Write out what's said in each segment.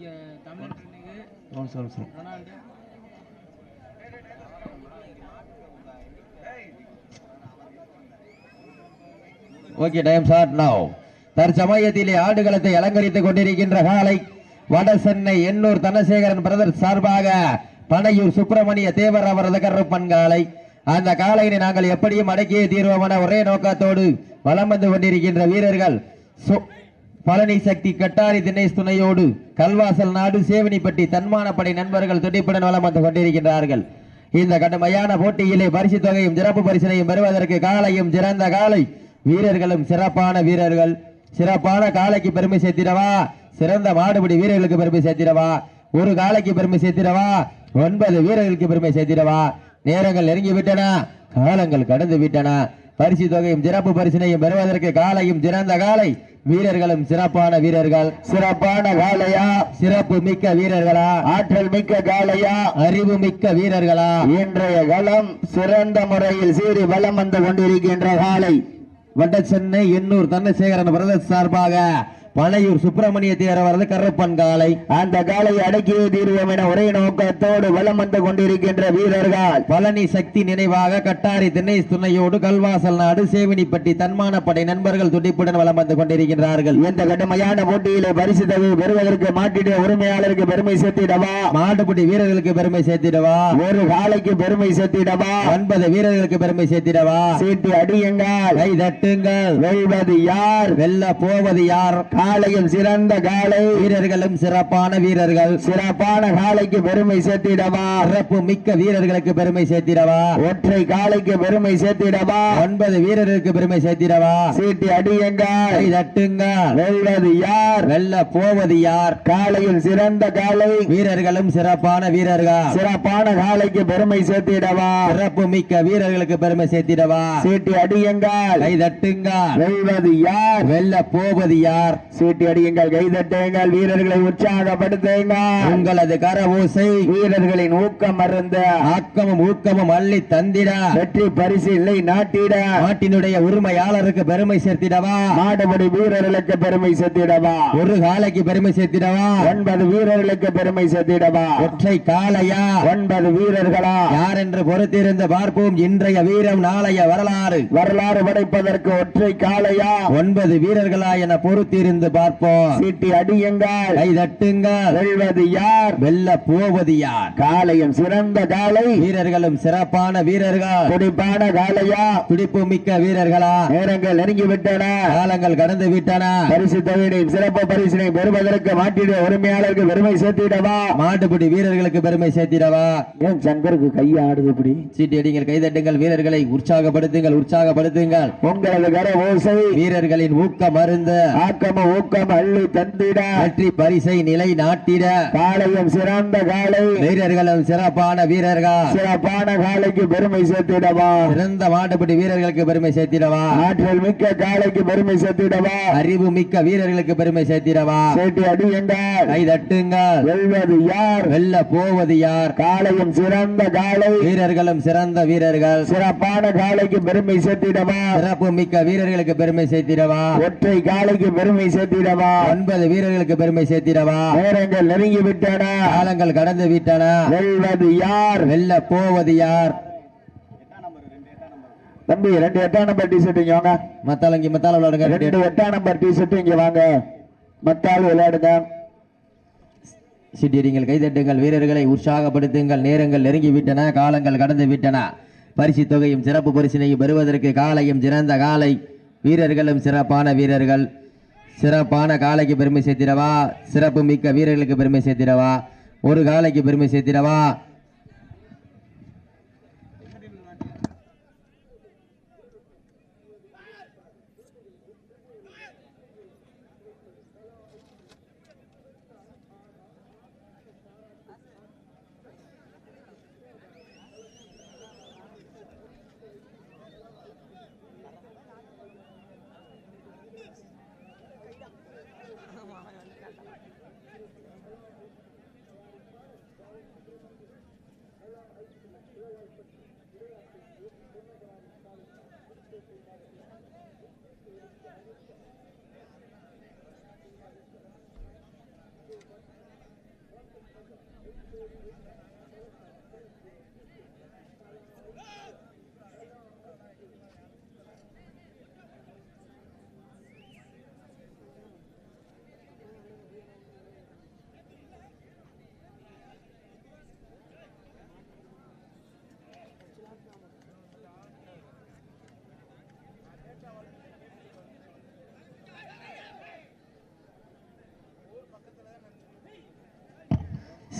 இங்க. Ronaldo okay time short now தற்சமயத்திலே ஆடுகளத்தை அலங்கரித்துக் கொண்டிருக்கின்ற காலை வட சென்னை எண்ணூர் தனசேகரன் பிரதர் சார்பாக பனையூர் சுப்பிரமணிய தேவர் அவரது கருப்பன் காலை. அந்த காலையினை நாங்கள் எப்படியும் அடக்கியே தீர்வோம் என ஒரே நோக்கத்தோடு வலம் வந்து கொண்டிருக்கின்ற வீரர்கள் பழனி சக்தி கட்டாரி தினேஷ் துணையோடு கல்வாசல் நாடு சேவனிப்பட்டி தன்மானப்படை நண்பர்கள் துடிப்புடன் வளம் வந்து கொண்டிருக்கின்றார்கள். இந்த கடுமையான போட்டியிலே பரிசு தொகையும் சிறப்பு பரிசினையும் பெறுவதற்கு காலையும் சிறந்த காலை. வீரர்களும் சிறப்பான வீரர்கள். சிறப்பான காலைக்கு பெருமை சேர்த்திடவா? சிறந்த மாடுபிடி வீரர்களுக்கு பெருமை சேர்த்திடவா? ஒரு காலைக்கு பெருமை சேர்த்திடவா? ஒன்பது வீரர்களுக்கு பெருமை சேர்த்திடவா? நேரங்கள் நெருங்கி விட்டன. காலங்கள் கடந்து விட்டன. பரிசு தொகையும் சிறப்பு பரிசினையும் பெறுவதற்கு காலையும் சிறந்த காலை. வீரர்களும் சிறப்பான வீரர்கள். சிறப்பான காளையா? சிறப்பு மிக்க வீரர்களா? ஆற்றல் மிக்க காளையா? அறிவு மிக்க வீரர்களா? இன்றைய களம் சிறந்த முறையில் சீறி வலம் வந்து கொண்டிருக்கின்ற காலை. வட சென்னை எண்ணூர் தன்னசேகரன் பிரதேச சார்பாக மலையூர் சுப்பிரமணிய தேரவரது கருப்பன் காலை அந்த காலை அடக்கியே தீர்வோம் என ஒரே நோக்கத்தோடு வலம் வந்து கொண்டிருக்கின்ற வீரர்கள். பழனி சக்தி நினைவாக கட்டாரி திண்ணை துணையோடு கல்வாசல் நாடு சேவினிப்பட்டி தன்மானப்படை நண்பர்கள் துடிப்புடன் வலம் வந்து கொண்டிருக்கின்றார்கள். இந்த கடுமையான போட்டியிலே பரிசு தகு பெறுவதற்கு மாட்டிட உரிமையாளருக்கு பெருமை சேர்த்திடவா? மாட்டுப்பட்டி வீரர்களுக்கு பெருமை சேர்த்திடவா? ஒரு காலைக்கு பெருமை சேர்த்திடவா? ஒன்பது வீரர்களுக்கு பெருமை சேர்த்திடவா? சீட்டு அடியுங்கள். கை தட்டுங்கள் வெல்வது யார்? வெல்ல போவது யார்? காலையில் சிறந்த காலை வீரர்களும் சிறப்பான வீரர்கள். சிறப்பான காலைக்கு பெருமை சேர்த்திடவா. சிறப்பு மிக்க வீரர்களுக்கு பெருமை சேர்த்திடவா. ஒற்றை காலைக்கு பெருமை சேர்த்திடவா. ஒன்பது வீரர்களுக்கு பெருமை சேர்த்திடவா. சீட்டி அடியுங்க. தட்டுங்க. வெல்வது யார்? வெல்ல போவது யார்? காலையில் சிறந்த காலை வீரர்களும் சிறப்பான வீரர்கள். சிறப்பான காலைக்கு பெருமை சேர்த்திடவா. சிறப்பு மிக்க வீரர்களுக்கு பெருமை சேர்த்திடவா. சீட்டி அடியுங்கள் கை தட்டுங்கள் வெல்வது யார்? வெல்ல போவது யார்? சீட்டு அடியுங்கள் கை தட்டுங்கள் வீரர்களை உற்சாகப்படுத்துங்கள். உங்களது கரவோசை வீரர்களின் ஊக்கம் மருந்த ஆக்கமும் ஊக்கமும் அள்ளி தந்திட. வெற்றி பரிசு இல்லை நாட்டிட. நாட்டினுடைய உரிமையாளருக்கு பெருமை சேர்த்திடவா? மாடுபடி வீரர்களுக்கு பெருமை சேர்த்திடவா? ஒரு காலைக்கு பெருமை சேர்த்திடவா? ஒன்பது வீரர்களுக்கு பெருமை சேர்த்திடவா? ஒற்றை காளையா? ஒன்பது வீரர்களா? யார் என்று பொறுத்திருந்து பார்ப்போம் இன்றைய வீரம் நாளைய வரலாறு. வரலாறு படைப்பதற்கு ஒற்றை காளையா? ஒன்பது வீரர்களா என பொறுத்திருந்து பார்ப்போம். சீட்டி அடியுங்கள். கை தட்டுங்கள். வெல்வது யார்? வெல்ல போவது யார்? காளையும் சிறந்த காளை. வீரர்களும் சிறப்பான வீரர்கள். துடிப்பான காளையா? துடிப்பு மிக்க வீரர்களா? நேரங்கள் நெருங்கி விட்டன. காலங்கள் கடந்து விட்டன. பரிசு தொகையினையும் சிறப்பு பரிசினை பெறுவதற்கு மாட்டிட உரிமையாளருக்கு பெருமை சேர்த்திடவா? மாட்டுப்பிடி வீரர்களுக்கு பெருமை சேர்த்திடவா? ஏன் சங்கருக்கு கையை ஆடுது இப்படி? சீட்டி அடிங்கள் கைதட்டுங்கள் வீரர்களை உற்சாகப்படுத்துங்கள் உற்சாகப்படுத்துங்கள். உங்களது கர ஓசை வீரர்களின் ஊக்கம் மருந்து. ஆக்கம ஊக்கம் அள்ளி தந்திட. வெற்றி பரிசை நிலை நாட்டிட. காலையும் சிறந்த காலை வீரர்களும் சிறப்பான வீரர்கள். சிறப்பான காலைக்கு பெருமை சேர்த்திடவா. சிறந்த மாட்டுப்பிடி வீரர்களுக்கு பெருமை சேர்த்திடவா. ஆற்றல் மிக்க காலைக்கு பெருமை சேர்த்திடவா. அறிவு மிக்க வீரர்களுக்கு பெருமை சேர்த்திடவா. சேட்டி அடியுங்கள். கை தட்டுங்கள். வெல்வது யார்? வெல்ல போவது யார்? காலையும் சிறந்த காலை வீரர்களும் சிறந்த வீரர்கள். சிறப்பான காலைக்கு பெருமை சேர்த்திடவா. சிறப்பு மிக்க வீரர்களுக்கு பெருமை சேர்த்திடவா. ஒற்றை காலைக்கு பெருமை சேர்த்திடவா? ஒன்பது வீரர்களுக்கு பெருமை சேர்த்திடவா? நேரங்கள் நெருங்கி விட்டன. காலங்கள் கடந்து விட்டன. வெல்வது யார்? வெல்ல போவது யார்? தம்பி ரெண்டு எட்டாம் நம்பர் டி ஷர்ட் இங்க வாங்க. மத்தால இங்க மத்தால விளையாடுங்க ரெண்டு எட்டாம். நம்பர் டி ஷர்ட் இங்க வாங்க. மத்தால் விளையாடுங்க. சிட்டியடிங்கள் கைதட்டுங்கள் வீரர்களை உற்சாகப்படுத்துங்கள். நேரங்கள் நெருங்கி விட்டன காலங்கள் கடந்து விட்டன. பரிசு தொகையும் சிறப்பு பரிசினையும் பெறுவதற்கு காலையும் சிறந்த காலை. வீரர்களும் சிறப்பான வீரர்கள். சிறப்பான காலைக்கு பெருமை சேர்த்திடவா? சிறப்பு மிக்க வீரர்களுக்கு பெருமை சேர்த்திடவா? ஒரு காலைக்கு பெருமை சேர்த்திடவா?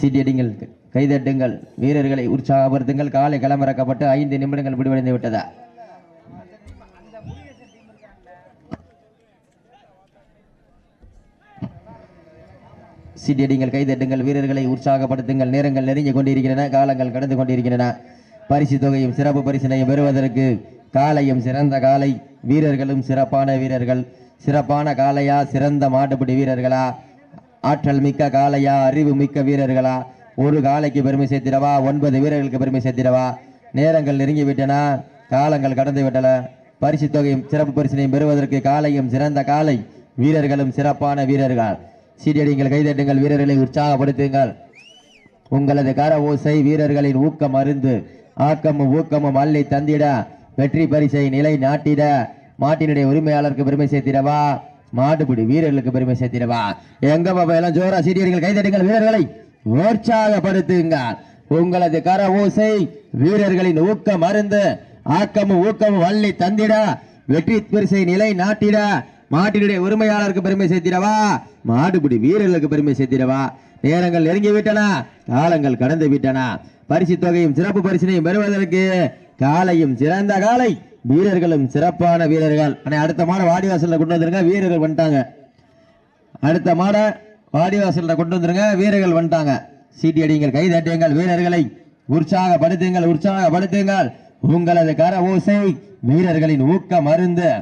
சீட்டியடிங்கள் கைதட்டுங்கள் வீரர்களை உற்சாகப்படுத்துங்கள். காலை களமிறக்கப்பட்டு ஐந்து நிமிடங்கள் முடிவடைந்து விட்டதா? சீட்டியடிங்கள் கைதட்டுங்கள் வீரர்களை உற்சாகப்படுத்துங்கள். நேரங்கள் நெருங்கிக் கொண்டிருக்கின்றன காலங்கள் கடந்து கொண்டிருக்கின்றன. பரிசு தொகையும் சிறப்பு பரிசினையும் பெறுவதற்கு காலையும் சிறந்த காலை வீரர்களும் சிறப்பான வீரர்கள். சிறப்பான காலையா சிறந்த மாட்டுப்பிடி வீரர்களா? ஆற்றல் மிக்க காளையா அறிவு மிக்க வீரர்களா? ஒரு காலைக்கு பெருமை சேர்த்திடவா? ஒன்பது வீரர்களுக்கு பெருமை சேர்த்திடவா? நேரங்கள் நெருங்கி விட்டன காலங்கள் கடந்து விட்டன பரிசு தொகையும் சிறப்பு பரிசினையும் பெறுவதற்கு காலையும் சிறந்த காலை வீரர்களும் சிறப்பான வீரர்கள். சீடியடிங்கள் கைதட்டுங்கள் வீரர்களை உற்சாகப்படுத்துங்கள். உங்களது கர ஓசை வீரர்களின் ஊக்கம் அருந்து ஆக்கமும் ஊக்கமும் அள்ளி தந்திட வெற்றி பரிசை நிலை நாட்டிட மாட்டினுடைய உரிமையாளருக்கு பெருமை சேர்த்திடவா? மாடுபிடி வீரர்களுக்கு பெருமை சேர்த்திடவா? எங்க பாபா எல்லாம் ஜோரா சீரியர்கள் கைதட்டுங்கள் வீரர்களை. உற்சாகப்படுத்துங்க. உங்களது கர ஓசை வீரர்களின் ஊக்கம் அருந்து ஆக்கமும் ஊக்கமும் வள்ளி தந்திட வெற்றி பரிசை நிலை நாட்டிட மாட்டினுடைய உரிமையாளருக்கு பெருமை சேர்த்திடவா? மாடுபிடி வீரர்களுக்கு பெருமை சேர்த்திடவா? நேரங்கள் நெருங்கி விட்டன காலங்கள் கடந்து விட்டன பரிசு தொகையும் சிறப்பு பரிசினையும் பெறுவதற்கு காலையும் சிறந்த காலை. வீரர்களும் சிறப்பான வீரர்கள். அண்ணே, அடுத்த மாட வாடிவாசலில் கொண்டு வந்துருங்க. வீரர்கள் வந்துட்டாங்க. அடுத்த மாட வாடிவாசலில் கொண்டு வந்துருங்க. வீரர்கள் வந்துட்டாங்க. சீட்டி அடியுங்கள் கை தட்டுங்கள். வீரர்களை உற்சாகப்படுத்துங்கள் உற்சாகப்படுத்துங்கள். உங்களது கர ஓசை வீரர்களின் ஊக்க மருந்து.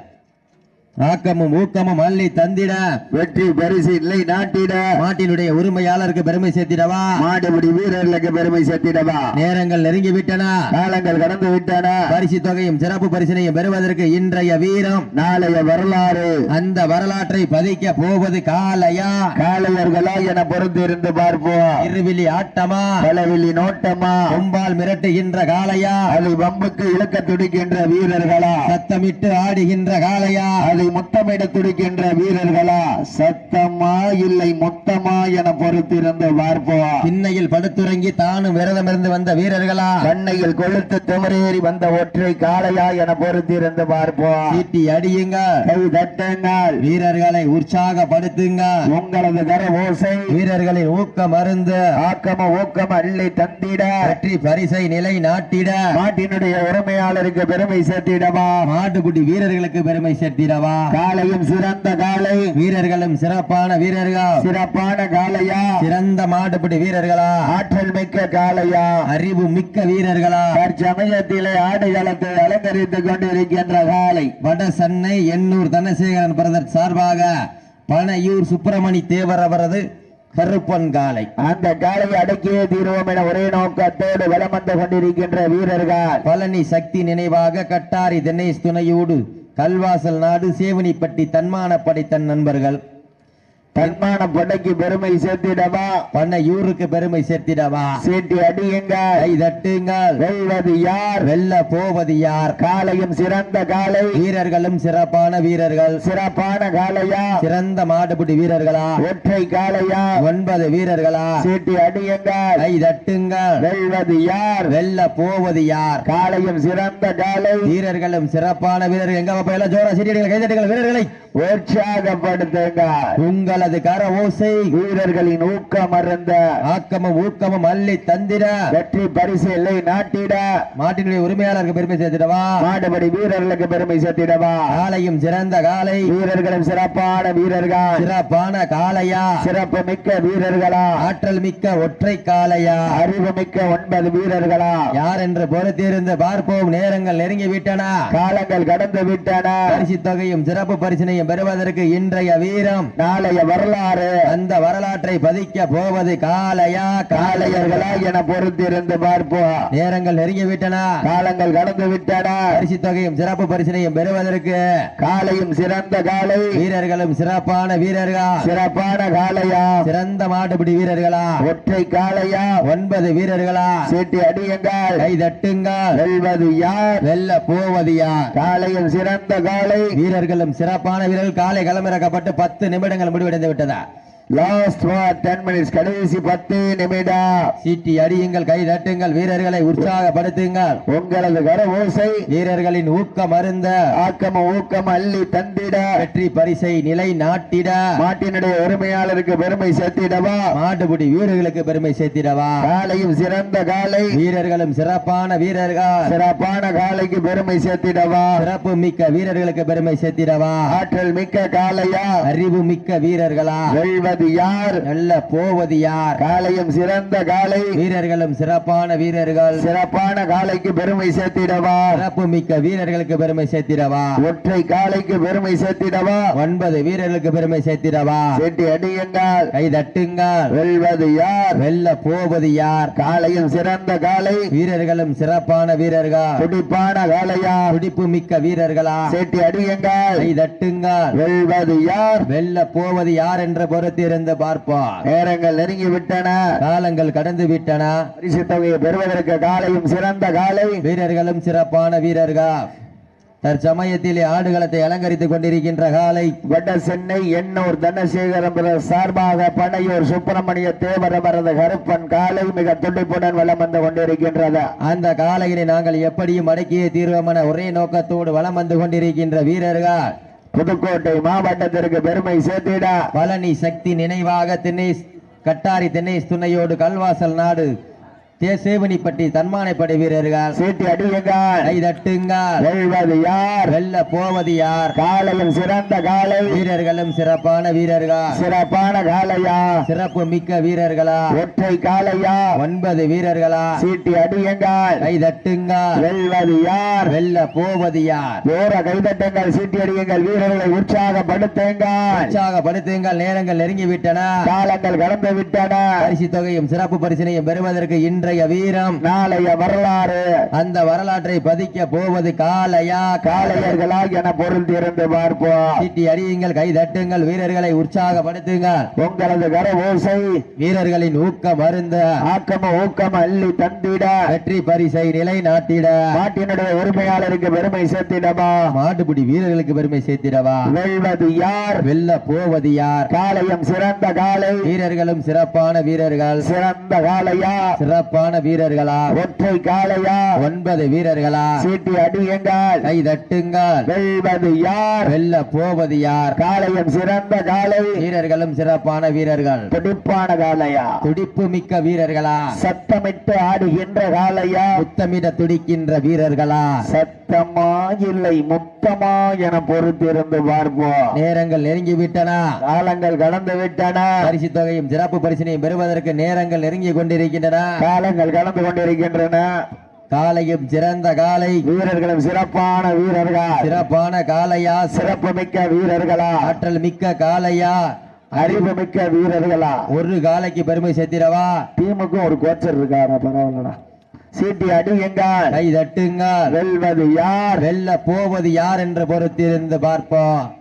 ஆக்கமும் ஊக்கமும் அள்ளி தந்திட. வெற்றி பரிசு இல்லை நாட்டிட. மாட்டினுடைய உரிமையாளருக்கு பெருமை சேர்த்திடவா? மாடுபிடி வீரர்களுக்கு பெருமை சேர்த்திடவா? நேரங்கள் நெருங்கி விட்டன காலங்கள் கடந்து விட்டன பரிசு தொகையும் சிறப்பு பரிசினையும் பெறுவதற்கு இன்றைய வீரம். நாளைய வரலாறு. அந்த வரலாற்றை பதிக்க போவது காலையா? காளையர்களா என பொறுத்து இருந்து பார்ப்போம். இருவிழி ஆட்டமா? பலவில்லி நோட்டமா? கொம்பால் மிரட்டுகின்ற காளையா? அதை வம்புக்கு இழக்க துடிக்கின்ற வீரர்களா? சத்தமிட்டு ஆடுகின்ற காளையா? அதை முத்தமிட துடிக்கின்ற வீரர்களா? சத்தமா இல்லை மொத்தமா என பொறுத்திருந்து பார்ப்போம். திண்ணையில் படுத்துறங்கி தானும் விரதமிருந்து வந்த வீரர்களா? கண்ணையில் கொழுத்து திமரேறி வந்த ஒற்றை காளையா என பொறுத்திருந்து பார்ப்போம். சீட்டி அடியுங்க. கை தட்டுங்கள். வீரர்களை உற்சாகப்படுத்துங்க உங்களது கர ஓசை. வீரர்களின் ஊக்கம் அருந்து. ஆக்கம ஊக்கம் அள்ளி தந்திட. வெற்றி பரிசை நிலை நாட்டிட. நாட்டினுடைய உரிமையாளருக்கு பெருமை சேர்த்திடவா? மாட்டுக்குட்டி வீரர்களுக்கு பெருமை சேர்த்திடவா? காலையும் சிறந்த காலை. வீரர்களும் சிறப்பான வீரர்கள். சிறப்பான காளையா சிறந்த மாட்டுப்பிடி வீரர்களா? ஆற்றல் மிக்க காளையா அறிவு மிக்க வீரர்களா? தற்சமயத்திலே ஆடுகளத்தை அலங்கரித்துக் கொண்டிருக்கின்ற காலை. வட சென்னை எண்ணூர் தனசேகரன் பிரதர் சார்பாக பனையூர் சுப்பிரமணி தேவர் அவரது கருப்பன் காலை. அந்த காலை அடக்கியே தீர்வோம் என ஒரே நோக்கத்தோடு வலம் வந்து கொண்டிருக்கின்ற வீரர்கள். பழனி சக்தி நினைவாக கட்டாரி தினேஷ் துணையோடு கல்வாசல் நாடு சேவனிப்பட்டி தன்மானப்படை தன் நண்பர்கள். தன்மான படைக்கு பெருமை சேர்த்திடவா? பனையூருக்கு பெருமை சேர்த்திடவா? சீட்டி அடியுங்கள். கை தட்டுங்கள். வெல்வது யார்? வெல்ல போவது யார்? காலையும் சிறந்த காலை. வீரர்களும் சிறப்பான வீரர்கள். சிறப்பான காளையா சிறந்த மாடுபிடி வீரர்களா? ஒற்றை காளையா ஒன்பது வீரர்களா? சீட்டி அடியுங்கள். கை தட்டுங்கள். வெல்வது யார்? வெல்ல போவது யார்? காலையும் சிறந்த காலை. வீரர்களும் சிறப்பான வீரர்கள். எங்க பாப்பா எல்லாம் ஜோரா சீட்டியடிகள் கைதட்டுங்கள் வீரர்களை உற்சாகப்படுத்துங்க கர ஓசை வீரர்களின் ஊக்கம் அருந்த. ஆக்கமும் ஊக்கமும் அள்ளி தந்திட. வெற்றி பரிசு எல்லை நாட்டிட. மாட்டினுடைய உரிமையாளருக்கு பெருமை சேர்த்திடவா? மாடுபடி வீரர்களுக்கு பெருமை சேர்த்திடவா? காலையும் சிறந்த காலை. வீரர்களும் சிறப்பான வீரர்கள். சிறப்பான காளையா? சிறப்பு மிக்க வீரர்களா? ஆற்றல் மிக்க ஒற்றை காளையா? அறிவு மிக்க ஒன்பது வீரர்களா? யார் என்று பொறுத்திருந்து பார்ப்போம். நேரங்கள் நெருங்கி விட்டன காலங்கள் கடந்து விட்டன. பரிசு தொகையும் சிறப்பு பரிசினையும் பெறுவதற்கு இன்றைய வீரம். நாளைய வரலாறு. அந்த வரலாற்றை பதிக்க போவது காளையா காளையர்களா என பொறுத்திருந்து பார்ப்போம். நேரங்கள் நெருங்கி விட்டன. காலங்கள் கடந்து விட்டன. பரிசு தொகையும் சிறப்பு பரிசினையும் பெறுவதற்கு காளையும் சிறந்த காளை வீரர்களும் சிறப்பான வீரர்கள்? சிறப்பான காளையா சிறந்த மாட்டுப்பிடி வீரர்களா? ஒற்றை காளையா ஒன்பது வீரர்களா? சீட்டி அடியுங்கள். கை தட்டுங்கள். வெல்வது யார்? வெல்ல போவது யார்? காளையும் சிறந்த காளை வீரர்களும் சிறப்பான வீரர்கள். காலை களமிறக்கப்பட்டு பத்து நிமிடங்கள் அடைந்து விட்டதா லாஸ்ட் ஃபார் டென் மினிட்ஸ் கடைசி பத்து நிமிடம். சீட்டி அடியுங்கள் கை தட்டுங்கள் வீரர்களை உற்சாகப்படுத்துங்கள். உங்களது கர ஓசை வீரர்களின் ஊக்கம் அருந்த. ஆக்கம ஊக்கம் அள்ளி தந்திட. வெற்றி பரிசை நிலை நாட்டிட. மாட்டினுடைய உரிமையாளருக்கு பெருமை சேர்த்திடவா? மாட்டுப்பிடி வீரர்களுக்கு பெருமை சேர்த்திடவா? காளையும் சிறந்த காளை வீரர்களும் சிறப்பான வீரர்கள். சிறப்பான காளைக்கு பெருமை சேர்த்திடவா? சிறப்பு மிக்க வீரர்களுக்கு பெருமை சேர்த்திடவா? ஆற்றல் மிக்க காளையா அறிவு மிக்க வீரர்களா? வெல்வது யார்? நல்ல போவது யார்? காளையும் சிறந்த காளை. வீரர்களும் சிறப்பான வீரர்கள். சிறப்பான காளைக்கு பெருமை சேர்த்திடவா? சிறப்பு மிக்க வீரர்களுக்கு பெருமை சேர்த்திடவா? ஒற்றை காளைக்கு பெருமை சேர்த்திடவா? ஒன்பது வீரர்களுக்கு பெருமை சேர்த்திடவா? செட்டி அடியுங்கள். கை தட்டுங்கள். வெல்வது யார்? வெல்ல போவது யார்? காளையும் சிறந்த காளை. வீரர்களும் சிறப்பான வீரர்கள். துடிப்பான காளையா? துடிப்பு மிக்க வீரர்களா? செட்டி அடியுங்கள். கை தட்டுங்கள். வெல்வது யார்? வெல்ல போவது யார் என்ற பொறுத்திருந்து பார்ப்போம் நேரங்கள் நெருங்கி விட்டன காலங்கள் கடந்து விட்டன பரிசு தொகையை பெறுவதற்கு காளையும் சிறந்த காளை வீரர்களும் சிறப்பான வீரர்கள். தற்சமயத்திலே ஆடுகளத்தை அலங்கரித்துக் கொண்டிருக்கின்ற காலை. வட சென்னை எண்ணூர் தனசேகரம் சார்பாக பனையூர் சுப்பிரமணிய தேவரமரது கருப்பன் காலை மிக துடிப்புடன் வலம் வந்து கொண்டிருக்கின்றது. அந்த காலையினை நாங்கள் எப்படியும் அடக்கிய தீர்வமென ஒரே நோக்கத்தோடு வலம் வந்து கொண்டிருக்கின்ற வீரர்கள். புதுக்கோட்டை மாவட்டத்திற்கு பெருமை சேர்த்திட. பழனி சக்தி நினைவாக தினேஷ் கட்டாரி தினேஷ் துணையோடு கல்வாசல் நாடு தேசேவனிப்பட்டி தன்மானைப்படை வீரர்கள். சீட்டி அடியுங்கள். கை தட்டுங்கள். வெல்வது யார்? வெல்ல போவது யார்? காளையும் சிறந்த காளை வீரர்களும் சிறப்பான வீரர்கள். சிறப்பான காளையா சிறப்பு மிக்க வீரர்களா? ஒற்றை காளையா ஒன்பது வீரர்களா? சீட்டி அடியுங்கள். கை தட்டுங்கள். வெல்வது யார்? வெல்ல போவது யார்? வேற கைதட்டங்கள் சீட்டி அடியுங்கள். வீரர்களை உற்சாகப்படுத்துங்கள். உற்சாகப்படுத்துங்கள். நேரங்கள் நெருங்கி விட்டன காலங்கள் கடந்து விட்டன. பரிசு தொகையும் சிறப்பு பரிசினையும் பெறுவதற்கு இன்றைய வீரம் நாளைய வரலாறு. அந்த வரலாற்றை பதிக்க போவது காளையா? காளையர்களா என பொருள் திறந்து பார்ப்போம். சீட்டி அடியுங்கள் கை தட்டுங்கள் வீரர்களை உற்சாகப்படுத்துங்கள் உங்களது கர ஓசை வீரர்களின் ஊக்கம் அருந்த. ஆக்கம ஊக்கம் அள்ளி தந்திட. வெற்றி பரிசை நிலைநாட்டிட நாட்டினுடைய உரிமையாளருக்கு பெருமை சேர்த்திடமா மாட்டுப்பிடி வீரர்களுக்கு பெருமை சேர்த்திடவா? வெல்வது யார்? வெல்ல போவது யார்? காளையம் சிறந்த காளை. வீரர்களும் சிறப்பான வீரர்கள். சிறந்த காளையா? சிறப்பான வீரர்களா ஒற்றை காளையா? ஒன்பது வீரர்களா? சீட்டி அடியுங்கள் கை தட்டுங்கள். வெல்வது யார்? வெல்ல போவது யார்? காளையம் சிறந்த காளை. வீரர்களும் சிறப்பான வீரர்கள். துடிப்பான காளையா? துடிப்பு மிக்க வீரர்களா? சத்தமிட்டு ஆடுகின்ற காளையா? முத்தமிட துடிக்கின்ற வீரர்களா? சத்தமா இல்லை முத்தமா என பொறுத்திருந்து பார்ப்போம். நேரங்கள் நெருங்கி விட்டன காலங்கள் கடந்து விட்டன. பரிசு தொகையும் சிறப்பு பரிசினையும் பெறுவதற்கு நேரங்கள் நெருங்கி கொண்டிருக்கின்றன. காலங்கள் கடந்து கொண்டிருக்கின்றன. காலையும் சிறந்த காலை. வீரர்களும் சிறப்பான வீரர்கள். சிறப்பான காலையா? சிறப்பு மிக்க வீரர்களா? ஆற்றல் மிக்க காலையா? அறிவு மிக்க வீரர்களா? ஒரு காலைக்கு பெருமை சேர்த்திடவா? டீமுக்கும் ஒரு கோச்சர் இருக்காரா பரவாயில்லடா. சீட்டி அடியுங்கள். கை தட்டுங்கள். வெல்வது யார்? வெல்ல போவது யார் என்று பொறுத்திருந்து பார்ப்போம்.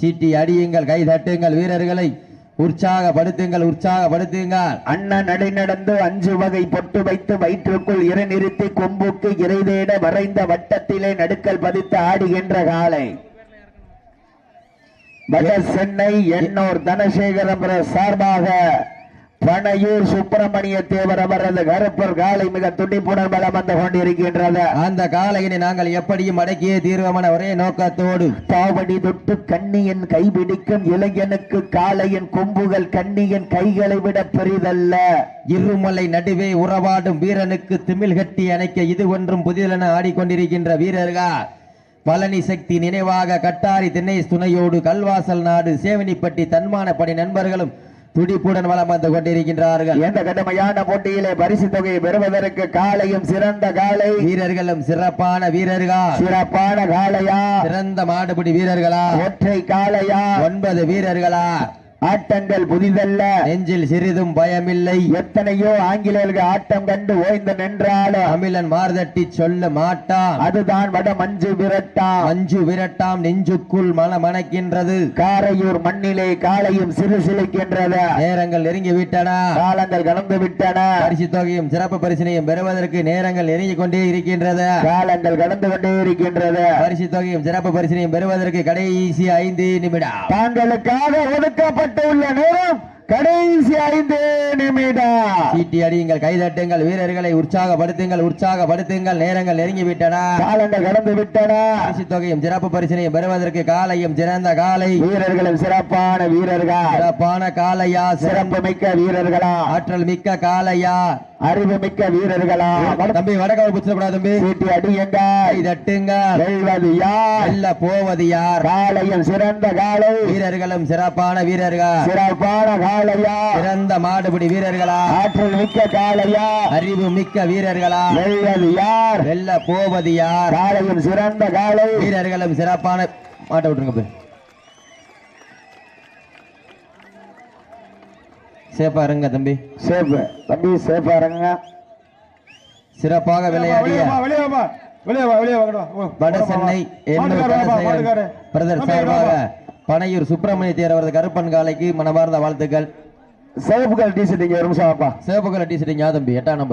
சீட்டி அடியுங்கள் கை தட்டுங்கள் வீரர்களை. உற்சாகப்படுத்துங்கள் உற்சாகப்படுத்துங்கள். அண்ணன் நடை நடந்து அஞ்சு வகை பொட்டு வைத்து வயிற்றுக்குள் இரு நிறுத்தி கொம்புக்கு இறைதேட வரைந்த வட்டத்திலே நடுக்கல் பதித்து ஆடுகின்ற காலை. வட சென்னை எண்ணூர் தனசேகரம் சார்பாக பனையூர் சுப்பிரமணிய தேவர் அவரது கருப்பர் காலை மிக துடிப்புடன் பலம் வந்து கொண்டிருக்கின்றது. அந்த காலையினை நாங்கள் எப்படியும் அடக்கிய தீர்வமான ஒரே நோக்கத்தோடு. தாவடி தொட்டு கண்ணியின் கைபிடிக்கும் இளைஞனுக்கு காளையின் கொம்புகள் கண்ணியின் கைகளை விட பெரிதல்ல. இருமலை நடுவே உறவாடும் வீரனுக்கு திமில் கட்டி அணைக்க இது ஒன்றும் புதிதென ஆடிக்கொண்டிருக்கின்ற வீரர்கள்? பழனி சக்தி நினைவாக கட்டாரி திண்ணேஷ் துணையோடு கல்வாசல் நாடு சேவனிப்பட்டி தன்மானப்படை நண்பர்களும் துடிப்புடன் வலம் வந்து கொண்டிருக்கின்றார்கள். எந்த கடுமையான போட்டியிலே பரிசு தொகையை பெறுவதற்கு காளையும் சிறந்த காளை வீரர்களும் சிறப்பான வீரர்கள்? சிறப்பான காளையா சிறந்த மாடுபிடி வீரர்களா? ஒற்றை காளையா ஒன்பது வீரர்களா? ஆட்டங்கள் புதிதல்ல. நெஞ்சில் சிறிதும் பயமில்லை. எத்தனையோ ஆங்கிலேயர்கள் ஆட்டம் கண்டு ஓய்ந்து நின்றாலும் தமிழன் மார்தட்டி சொல்ல மாட்டான். அதுதான் வட மஞ்சு விரட்டாம். மஞ்சு விரட்டாம் நெஞ்சுக்குள் மன மணக்கின்றது. காரையூர் மண்ணிலே காலையும் சிறு சிலுக்கின்றது. நேரங்கள் நெருங்கி விட்டன. காலங்கள் கடந்து விட்டன. பரிசு தொகையும் சிறப்பு பரிசினையும் பெறுவதற்கு நேரங்கள் நெருங்கிக் கொண்டே இருக்கின்றது. காலங்கள் கடந்து கொண்டே இருக்கின்றது. பரிசு தொகையும் சிறப்பு பரிசினையும் பெறுவதற்கு கடைசி ஐந்து நிமிடம். தாங்களுக்காக ஒதுக்கப்பட்டுள்ள நேரம் கடைசி ஐந்து நிமிடம். சீட்டி அடியுங்கள் கைதட்டுங்கள் வீரர்களை உற்சாகப்படுத்துங்கள் உற்சாகப்படுத்துங்கள் நேரங்கள் நெருங்கி விட்டன காலங்கள் கடந்து விட்டன பரிசு தொகையும் சிறப்பு பரிசினையும் பெறுவதற்கு காலையும் சிறந்த காலை. வீரர்களும் சிறப்பான வீரர்கள். சிறப்பான காலையா சிறப்பு மிக்க வீரர்களா. ஆற்றல் மிக்க காலையா. அறிவு மிக்க வீரர்களா தம்பி வடக்கால் புச்சிடக்கூடாது தம்பி. சீட்டி அடியுங்க தட்டுங்க. வெல்வது யார்? வெல்ல போவது யார்? காலையும் சிறந்த காலை வீரர்களும் சிறப்பான வீரர்கள். சிறப்பான காளையா? சிறந்த மாடுபிடி வீரர்களா? ஆற்றல் மிக்க காளையா? அறிவு மிக்க வீரர்களா? வெல்வது யார்? வெல்ல போவது யார்? காலையும் சிறந்த காலை வீரர்களும் சிறப்பான மாட்ட விட்டுருங்க சேப்பா இருங்க தம்பி. சேஃப் தம்பி சேஃபா இருங்க. சிறப்பாக விளையாடிய பிரதர் சார்பாக பனையூர் சுப்பிரமணிய தேர் அவரது கருப்பன் காலைக்கு மனமார்ந்த வாழ்த்துக்கள். சேஃப்கள் டீசர்ட் இங்க ஒரு நிமிஷம் சிவப்புகல டி ஷர்ட் தம்பி. எட்டாம் நம்பர்.